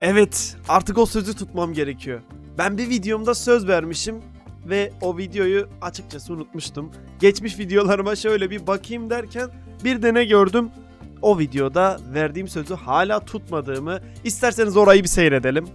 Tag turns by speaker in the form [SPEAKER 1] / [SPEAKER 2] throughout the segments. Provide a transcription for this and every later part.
[SPEAKER 1] Evet, artık o sözü tutmam gerekiyor. Ben bir videomda söz vermişim ve o videoyu açıkçası unutmuştum. Geçmiş videolarıma şöyle bir bakayım derken bir de ne gördüm? O videoda verdiğim sözü hala tutmadığımı. İsterseniz orayı bir seyredelim.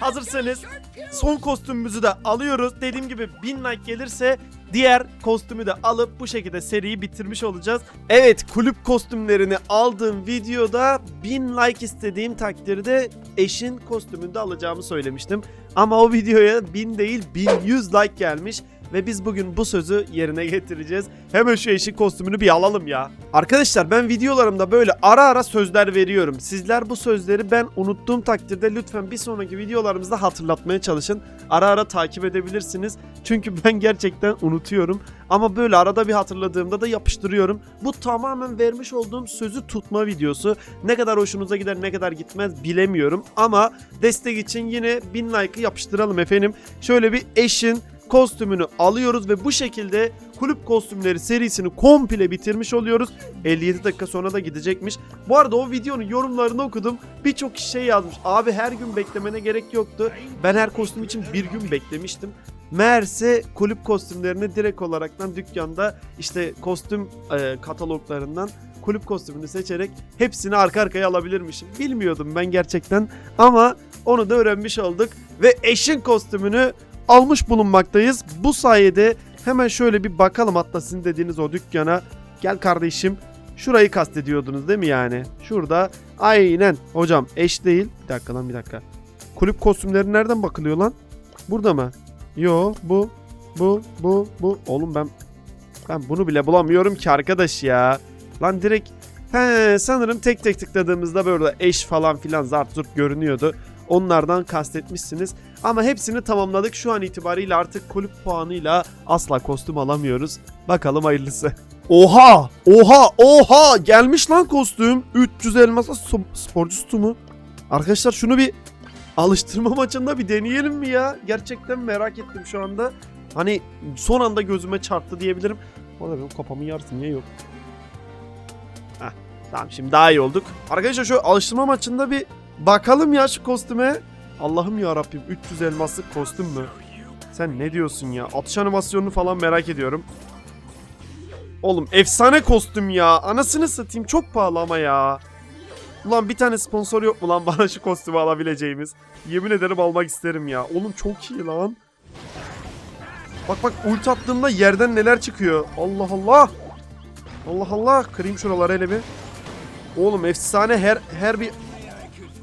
[SPEAKER 1] Hazırsanız son kostümümüzü de alıyoruz. Dediğim gibi 1000 like gelirse diğer kostümü de alıp bu şekilde seriyi bitirmiş olacağız. Evet kulüp kostümlerini aldığım videoda 1000 like istediğim takdirde eşin kostümünü de alacağımı söylemiştim. Ama o videoya 1000 değil 1100 like gelmiş ve biz bugün bu sözü yerine getireceğiz. Hemen şu eşin kostümünü bir alalım ya. Arkadaşlar ben videolarımda böyle ara ara sözler veriyorum. Sizler bu sözleri ben unuttuğum takdirde lütfen bir sonraki videolarımızda hatırlatmaya çalışın. Ara ara takip edebilirsiniz. Çünkü ben gerçekten unutuyorum. Ama böyle arada bir hatırladığımda da yapıştırıyorum. Bu tamamen vermiş olduğum sözü tutma videosu. Ne kadar hoşunuza gider ne kadar gitmez bilemiyorum. Ama destek için yine 1000 like'ı yapıştıralım efendim. Şöyle bir eşin kostümünü alıyoruz ve bu şekilde kulüp kostümleri serisini komple bitirmiş oluyoruz. 57 dakika sonra da gidecekmiş. Bu arada o videonun yorumlarını okudum. Birçok kişi şey yazmış. Abi her gün beklemene gerek yoktu. Ben her kostüm için bir gün beklemiştim. Meğerse kulüp kostümlerini direkt olaraktan dükkanda işte kostüm e, kataloglarından kulüp kostümünü seçerek hepsini arka arkaya alabilirmişim. Bilmiyordum ben gerçekten ama onu da öğrenmiş olduk. Ve eşin kostümünü almış bulunmaktayız. Bu sayede hemen şöyle bir bakalım hatta sizin dediğiniz o dükkana. Gel kardeşim şurayı kastediyordunuz değil mi yani? Şurada aynen hocam eş değil. Bir dakika lan bir dakika. Kulüp kostümleri nereden bakılıyor lan? Burada mı? Yo bu bu bu bu. Oğlum ben ben bunu bile bulamıyorum ki arkadaş ya. Lan direkt he sanırım tek tek tıkladığımızda böyle eş falan filan zart zurt görünüyordu. Onlardan kastetmişsiniz. Ama hepsini tamamladık. Şu an itibariyle artık kulüp puanıyla asla kostüm alamıyoruz. Bakalım hayırlısı. Oha! Oha! Oha! Gelmiş lan kostüm. 300 elmasa so- sporcu mü? Arkadaşlar şunu bir alıştırma maçında bir deneyelim mi ya? Gerçekten merak ettim şu anda. Hani son anda gözüme çarptı diyebilirim. Bu arada benim kafamın yarısı niye yok? Heh, tamam şimdi daha iyi olduk. Arkadaşlar şu alıştırma maçında bir bakalım ya şu kostüme. Allah'ım ya Rabbim 300 elmaslık kostüm mü? Sen ne diyorsun ya? Atış animasyonunu falan merak ediyorum. Oğlum efsane kostüm ya. Anasını satayım çok pahalı ama ya. Ulan bir tane sponsor yok mu lan bana şu kostümü alabileceğimiz? Yemin ederim almak isterim ya. Oğlum çok iyi lan. Bak bak ulti attığımda yerden neler çıkıyor. Allah Allah. Allah Allah. Kırayım şuraları hele bir. Oğlum efsane her her bir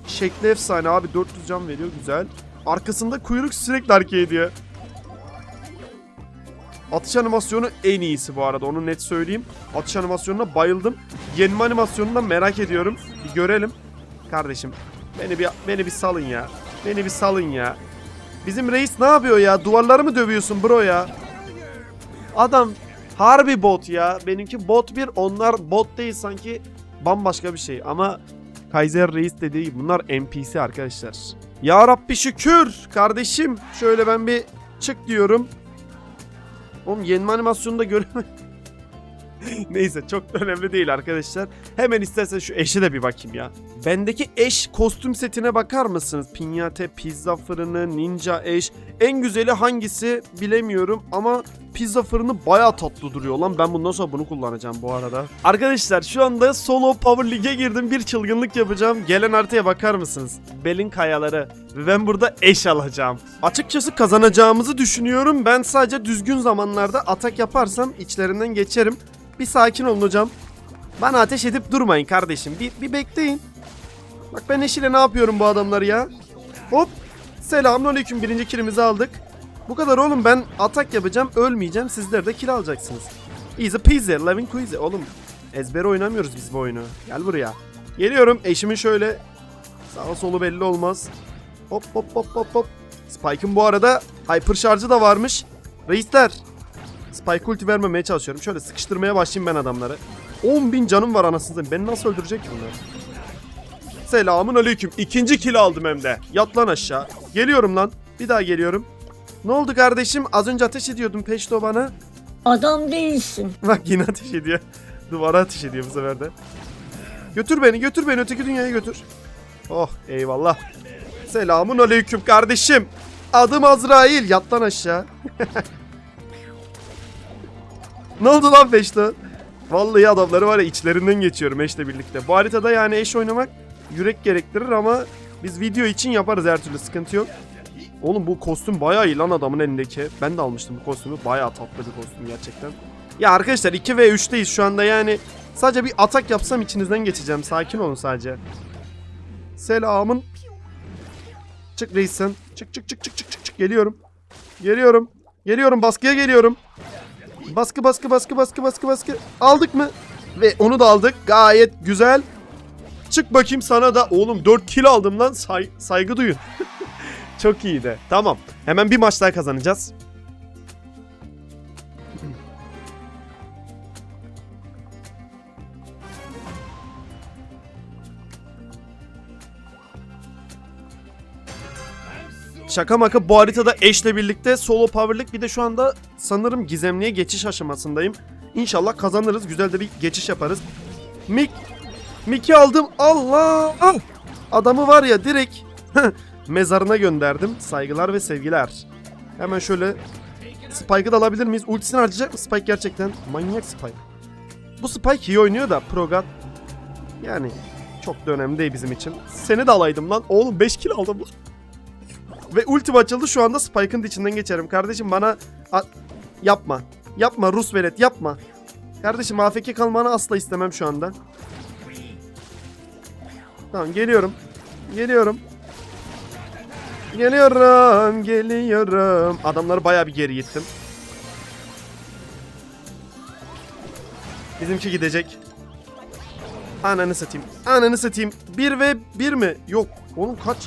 [SPEAKER 1] şekli efsane abi 400 can veriyor güzel. Arkasında kuyruk sürekli hareket ediyor. Atış animasyonu en iyisi bu arada onu net söyleyeyim. Atış animasyonuna bayıldım. Yenme animasyonunu da merak ediyorum. Bir görelim. Kardeşim beni bir beni bir salın ya. Beni bir salın ya. Bizim reis ne yapıyor ya? Duvarları mı dövüyorsun bro ya? Adam harbi bot ya. Benimki bot bir onlar bot değil sanki bambaşka bir şey ama Kaiser Reis dediği gibi bunlar NPC arkadaşlar. Ya Rabbi şükür kardeşim. Şöyle ben bir çık diyorum. Oğlum yenme animasyonunu da göremedim. Neyse çok da önemli değil arkadaşlar. Hemen istersen şu eşe de bir bakayım ya. Bendeki eş kostüm setine bakar mısınız? Pinyate, pizza fırını, ninja eş. En güzeli hangisi bilemiyorum ama pizza fırını baya tatlı duruyor lan. Ben bundan sonra bunu kullanacağım bu arada. Arkadaşlar şu anda solo power lig'e girdim. Bir çılgınlık yapacağım. Gelen haritaya bakar mısınız? Belin kayaları. Ve ben burada eş alacağım. Açıkçası kazanacağımızı düşünüyorum. Ben sadece düzgün zamanlarda atak yaparsam içlerinden geçerim. Bir sakin olun hocam. Bana ateş edip durmayın kardeşim. Bir, bir bekleyin. Bak ben eşiyle ne yapıyorum bu adamları ya. Hop. Selamünaleyküm. Birinci kilimizi aldık. Bu kadar oğlum ben atak yapacağım. Ölmeyeceğim. Sizler de kill alacaksınız. Easy peasy. Lemon queasy. Oğlum ezbere oynamıyoruz biz bu oyunu. Gel buraya. Geliyorum. Eşimin şöyle sağa solu belli olmaz. Hop hop hop hop hop. Spike'ın bu arada hyper şarjı da varmış. Reisler. Spike ulti vermemeye çalışıyorum. Şöyle sıkıştırmaya başlayayım ben adamları. 10.000 canım var anasını. Beni nasıl öldürecek bunlar? Selamun aleyküm. İkinci kill aldım hem de. Yat lan aşağı. Geliyorum lan. Bir daha geliyorum. Ne oldu kardeşim? Az önce ateş ediyordun peşto bana.
[SPEAKER 2] Adam değilsin.
[SPEAKER 1] Bak yine ateş ediyor. Duvara ateş ediyor bu sefer de. Götür beni götür beni öteki dünyaya götür. Oh eyvallah. Selamun aleyküm kardeşim. Adım Azrail. Yat lan aşağı. ne oldu lan Beşte? Vallahi adamları var ya içlerinden geçiyorum Eş'le birlikte. Bu haritada yani Eş oynamak yürek gerektirir ama biz video için yaparız her türlü sıkıntı yok. Oğlum bu kostüm bayağı iyi lan adamın elindeki. Ben de almıştım bu kostümü. Bayağı tatlı bir kostüm gerçekten. Ya arkadaşlar 2 ve 3'teyiz şu anda yani. Sadece bir atak yapsam içinizden geçeceğim. Sakin olun sadece. Selamın. Çık reis sen. Çık çık çık çık çık çık çık. Geliyorum. Geliyorum. Geliyorum baskıya geliyorum. Baskı baskı baskı baskı baskı baskı. Aldık mı? Ve onu da aldık. Gayet güzel. Çık bakayım sana da. Oğlum 4 kill aldım lan. Say- saygı duyun. Çok iyiydi. Tamam. Hemen bir maç daha kazanacağız. Şaka maka bu haritada eşle birlikte solo powerlık bir de şu anda sanırım gizemliğe geçiş aşamasındayım. İnşallah kazanırız. Güzel de bir geçiş yaparız. Mik Mik'i aldım. Allah! Ah! Adamı var ya direkt mezarına gönderdim. Saygılar ve sevgiler. Hemen şöyle Spike'ı da alabilir miyiz? Ultisini harcayacak mı Spike gerçekten? Manyak Spike. Bu Spike iyi oynuyor da Progat yani çok da önemli değil bizim için. Seni de alaydım lan. Oğlum 5 kill aldım lan. Ve ultim açıldı şu anda Spike'ın içinden geçerim. Kardeşim bana A- yapma. Yapma Rus velet yapma. Kardeşim AFK kalmanı asla istemem şu anda. Tamam geliyorum. Geliyorum. Geliyorum, geliyorum. Adamları bayağı bir geri gittim. Bizimki gidecek. Ananı satayım. Ananı satayım. 1 ve 1 mi? Yok. Oğlum kaç?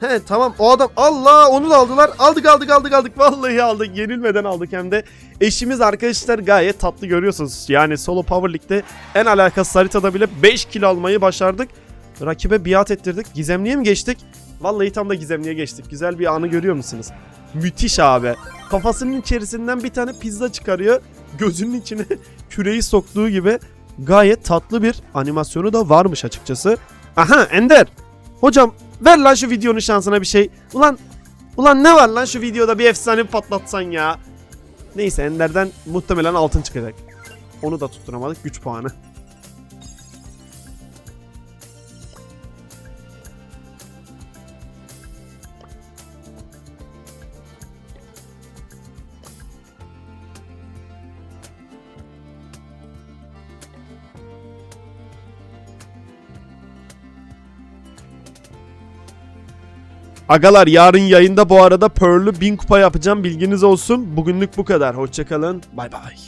[SPEAKER 1] He tamam o adam Allah onu da aldılar. Aldık aldık aldık aldık. Vallahi aldık. Yenilmeden aldık hem de. Eşimiz arkadaşlar gayet tatlı görüyorsunuz. Yani solo power lig'de en alakasız haritada bile 5 kill almayı başardık. Rakibe biat ettirdik. Gizemliye mi geçtik? Vallahi tam da gizemliye geçtik. Güzel bir anı görüyor musunuz? Müthiş abi. Kafasının içerisinden bir tane pizza çıkarıyor. Gözünün içine küreği soktuğu gibi gayet tatlı bir animasyonu da varmış açıkçası. Aha Ender. Hocam ver lan şu videonun şansına bir şey. Ulan ulan ne var lan şu videoda bir efsane patlatsan ya. Neyse Ender'den muhtemelen altın çıkacak. Onu da tutturamadık güç puanı. Agalar yarın yayında bu arada Pearl'ü 1000 kupa yapacağım bilginiz olsun. Bugünlük bu kadar. Hoşçakalın. Bay bay.